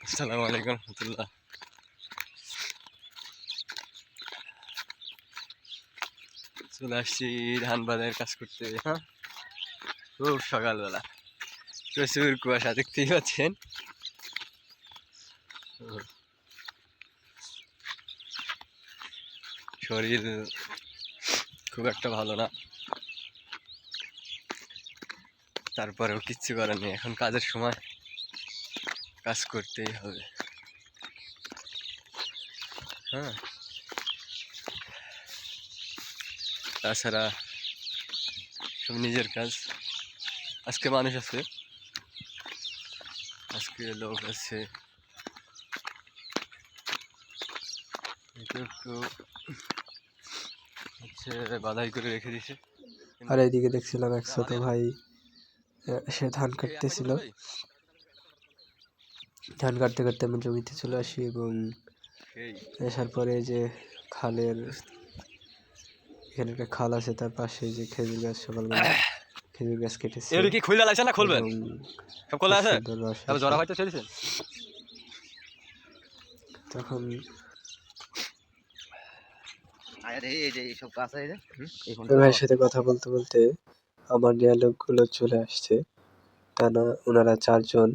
আসসালামু আলাইকুম রহমতুল্লাহ। চলে আসছি ধান বাজারের কাজ করতে হ্যাঁ? খুব সকালবেলা। প্রচুর কুয়াশা দেখতেই পাচ্ছেন। শরীর খুব একটা ভালো না। তারপরেও কিচ্ছু করার নেই। এখন কাজের সময়। কাজ করতেই হবে। হ্যাঁ। তাছাড়া সব নিজের কাজ। আজকে মানুষ আছে। আজকে লোক আছে। একটু হচ্ছে বাধাই করে রেখে দিছে আর এইদিকে দেখছিলাম একসাথে ভাই। সে ধান কাটতেছিল। ধান কাটতে কাটতে আমি জমিতে চলে আসি এবং আসার পরে যে খালের এখানে একটা খাল আছে তার পাশে যে খেজুর গাছ সকালবেলা খেজুর গাছ কেটেছে এটা কি খুলে লাগছে না খুলবেন সব খোলা আছে? আছে। জরা হয়তো চলেছে তখন ভাইয়ের সাথে কথা বলতে বলতে আমার নেওয়া লোকগুলো চলে আসছে। তা না ওনারা চারজন,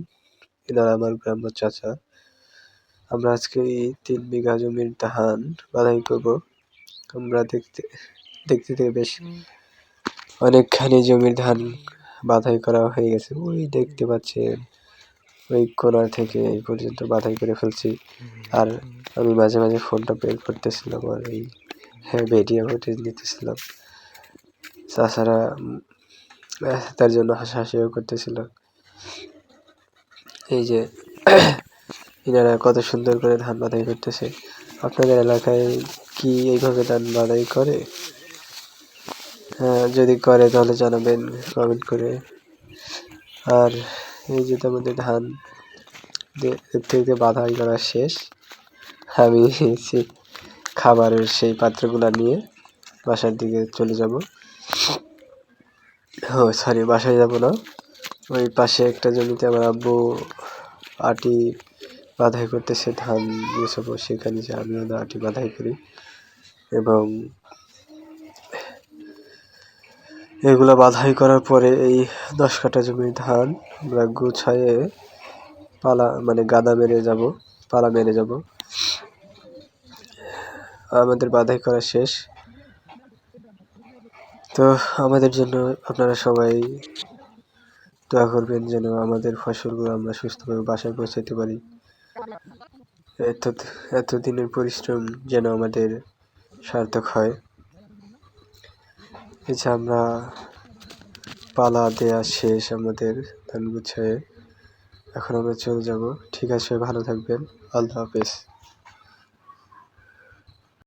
এনারা আমার গ্রাম্য চাচা। আমরা আজকে এই তিন বিঘা জমির ধান বাধাই করব। আমরা দেখতে দেখতে থেকে বেশ অনেকখানি জমির ধান বাধাই করা হয়ে গেছে। ওই দেখতে পাচ্ছেন, ওই কোনা থেকে এই পর্যন্ত বাধাই করে ফেলছি। আর আমি মাঝে মাঝে ফোনটা বের করতেছিলাম আর এই হ্যাঁ ভিডিও ফুটেজ নিতেছিলাম। তাছাড়া তার জন্য হাসাহাসিও করতেছিল। এই যে এনারা কত সুন্দর করে ধান বাদাই করতেছে। আপনাদের এলাকায় কি এইভাবে ধান বাদাই করে? হ্যাঁ যদি করে তাহলে জানাবেন কমেন্ট করে। আর এই যে আমাদের ধান দে- দেখতে বাধাই করা শেষ। আমি খাবারের সেই পাত্রগুলো নিয়ে বাসার দিকে চলে যাব। ও সরি বাসায় যাব না। ওই পাশে একটা জমিতে আমার আব্বু আটি বাধাই করতেছে, ধান গুছাবো, সেখানে যে আমিও আটি বাধাই করি। এবং এগুলো বাধাই করার পরে এই দশ কাঠা জমির ধান আমরা গুছায়ে পালা মানে গাদা মেরে যাব, পালা মেরে যাব। আমাদের বাধাই করা শেষ। তো আমাদের জন্য আপনারা সবাই দোয়া করবেন যেন আমাদের ফসলগুলো আমরা সুস্থভাবে বাসায় পৌঁছাতে পারি। এত, এতদিনের পরিশ্রম যেন আমাদের সার্থক হয়। যে আমরা পালা দেয়া শেষ আমাদের ধান গুছায় এখন আমরা চলে যাব। ঠিক আছে, ভালো থাকবেন। আল্লাহ হাফেজ।